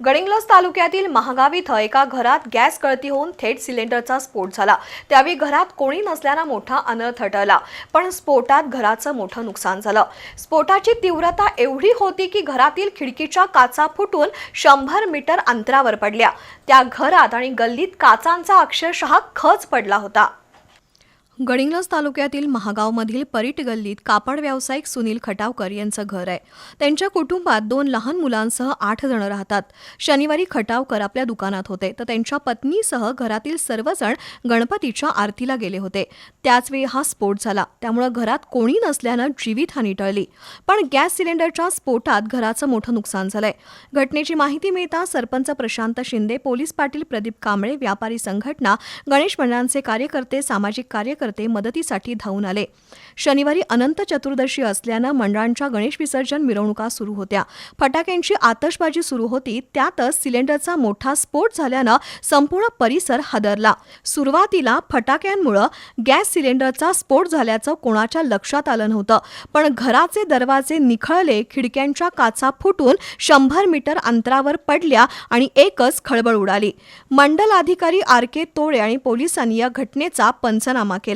गडिंग्लज तालुक्यातील महागाव इथं एका घरात गॅस गळती होऊन थेट सिलेंडरचा स्फोट झाला. त्यावेळी घरात कोणी नसल्यानं मोठा अनर्थ टळला पण स्फोटात घराचं मोठं नुकसान झालं. स्फोटाची तीव्रता एवढी होती की घरातील खिडकीच्या काचा फुटून शंभर मीटर अंतरावर पडल्या. त्या घरात आणि गल्लीत काचांचा अक्षरशः खच पडला होता. गडिंग्लज तालुक्यातील महागावमधील परीट गल्लीत कापड व्यावसायिक सुनील खटावकर यांचं घर आहे. त्यांच्या कुटुंबात दोन लहान मुलांसह आठ जण राहतात. शनिवारी खटावकर आपल्या दुकानात होते तर त्यांच्या पत्नीसह घरातील सर्वजण गणपतीच्या आरतीला गेले होते. त्याचवेळी हा स्फोट झाला. त्यामुळं घरात कोणी नसल्यानं जीवितहानी टळली. पण गॅस सिलेंडरच्या स्फोटात घराचं मोठं नुकसान झालंय. घटनेची माहिती मिळता सरपंच प्रशांत शिंदे पोलीस पाटील प्रदीप कांबळे व्यापारी संघटना गणेश मंडळांचे कार्यकर्ते सामाजिक कार्यकर्ते मदतीसाठी धावून आले. शनिवारी अनंत चतुर्दशी असल्यानं मंडळांच्या गणेश विसर्जन मिरवणुका सुरू होत्या. फटाक्यांची आतषबाजी सुरू होती. त्यातच सिलेंडरचा मोठा स्फोट झाल्यानं संपूर्ण परिसर हादरला. सुरुवातीला फटाक्यांमुळं गॅस सिलेंडरचा स्फोट झाल्याचं कोणाच्या लक्षात आलं नव्हतं. पण घराचे दरवाजे निखळले खिडक्यांच्या काचा फुटून शंभर मीटर अंतरावर पडल्या आणि एकच खळबळ उडाली. मंडल अधिकारी आर के तोळे आणि पोलिसांनी या घटनेचा पंचनामा केला.